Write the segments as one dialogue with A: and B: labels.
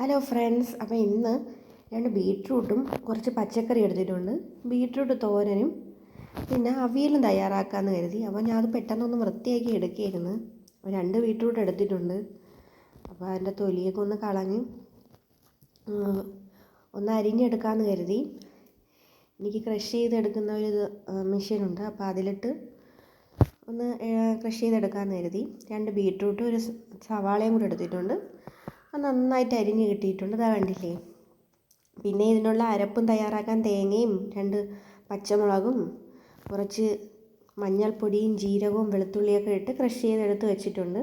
A: Hello friends അപ്പോൾ ഇന്ന് രണ്ട് ബീട്രൂട്ടും കുറച്ച് പച്ചക്കറി എടുത്തിട്ടുണ്ട്. ബീട്രൂട്ട് തോരനും പിന്നെ അവിയലും തയ്യാറാക്കാമെന്ന് കരുതി. അപ്പോൾ ഞാൻ അത് പെട്ടെന്നൊന്ന് വൃത്തിയാക്കി എടുക്കുകയായിരുന്നു അപ്പോൾ രണ്ട് ബീട്രൂട്ട് എടുത്തിട്ടുണ്ട്. അപ്പോൾ അതിന്റെ തൊലിയൊക്കെ ഒന്ന് കളഞ്ഞ് ഒന്ന് അരിഞ്ഞെടുക്കാമെന്ന് കരുതി. എനിക്ക് ക്രഷ് ചെയ്തെടുക്കുന്ന ഒരു മെഷീനുണ്ട്. അപ്പോൾ അതിലിട്ട് ഒന്ന് ക്രഷ് ചെയ്തെടുക്കാമെന്ന് കരുതി. രണ്ട് ബീട്രൂട്ടും ഒരു സവാളയും കൂടെ എടുത്തിട്ടുണ്ട്. അത് നന്നായിട്ട് അരിഞ്ഞ് കിട്ടിയിട്ടുണ്ട്. അതാ കണ്ടില്ലേ? പിന്നെ ഇതിനുള്ള അരപ്പും തയ്യാറാക്കാൻ തേങ്ങയും രണ്ട് പച്ചമുളകും കുറച്ച് മഞ്ഞൾപ്പൊടിയും ജീരകവും വെളുത്തുള്ളിയൊക്കെ ഇട്ട് ക്രഷ് ചെയ്തെടുത്ത് വെച്ചിട്ടുണ്ട്.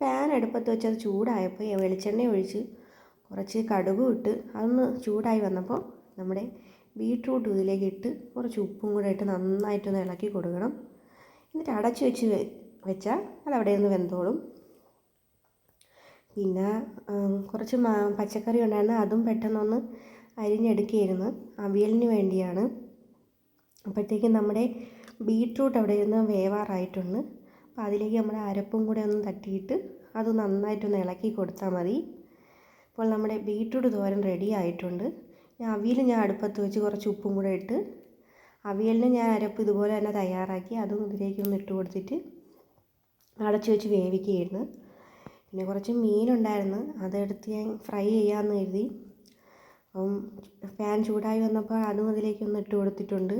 A: പാൻ അടുപ്പത്ത് വെച്ച് അത് ചൂടായപ്പോൾ വെളിച്ചെണ്ണ ഒഴിച്ച് കുറച്ച് കടുകും ഇട്ട് അതൊന്ന് ചൂടായി വന്നപ്പോൾ നമ്മുടെ ബീട്രൂട്ട് ഇതിലേക്ക് ഇട്ട് കുറച്ച് ഉപ്പും കൂടെ ഇട്ട് നന്നായിട്ടൊന്ന് ഇളക്കി കൊടുക്കണം. എന്നിട്ട് അടച്ചു വെച്ച് വെച്ചാൽ അതവിടെ നിന്ന് വെന്തോളും. പിന്നെ കുറച്ച് പച്ചക്കറി ഉണ്ടായിരുന്നു. അതും പെട്ടെന്നൊന്ന് അരിഞ്ഞെടുക്കുകയായിരുന്നു. അവിയലിന് വേണ്ടിയാണ്. അപ്പോഴത്തേക്കും നമ്മുടെ ബീട്രൂട്ട് അവിടെ ഇരുന്ന് വേവാറായിട്ടുണ്ട്. അപ്പോൾ അതിലേക്ക് നമ്മുടെ അരപ്പും കൂടെ ഒന്ന് തട്ടിയിട്ട് അത് നന്നായിട്ടൊന്ന് ഇളക്കി കൊടുത്താൽ മതി. അപ്പോൾ നമ്മുടെ ബീട്രൂട്ട് തോരൻ റെഡി ആയിട്ടുണ്ട്. ഞാൻ അവിയൽ ഞാൻ അടുപ്പത്ത് വെച്ച് കുറച്ച് ഉപ്പും കൂടെ ഇട്ട് അവിയലിന് ഞാൻ അരപ്പ് ഇതുപോലെ തന്നെ തയ്യാറാക്കി അതും ഇതിലേക്കൊന്ന് ഇട്ട് കൊടുത്തിട്ട് അടച്ചു വെച്ച് വേവിക്കുകയായിരുന്നു. പിന്നെ കുറച്ച് മീനുണ്ടായിരുന്നു. അതെടുത്ത് ഞാൻ ഫ്രൈ ചെയ്യാമെന്ന് കരുതി. അപ്പം ഫാൻ ചൂടായി വന്നപ്പോൾ അതും അതിലേക്കൊന്ന് ഇട്ട് കൊടുത്തിട്ടുണ്ട്.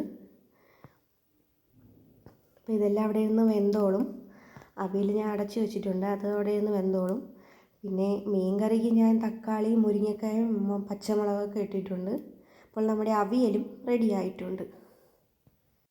A: അപ്പോൾ ഇതെല്ലാം അവിടെ ഇരുന്ന് വെന്തോളും. അവിയൽ ഞാൻ അടച്ച് വെച്ചിട്ടുണ്ട്. അത് അവിടെ ഇരുന്ന് വെന്തോളും. പിന്നെ മീൻ കറിക്ക് ഞാൻ തക്കാളി മുരിങ്ങക്കായും പച്ചമുളകൊക്കെ ഇട്ടിട്ടുണ്ട്. അപ്പോൾ നമ്മുടെ അവിയലും റെഡി ആയിട്ടുണ്ട്.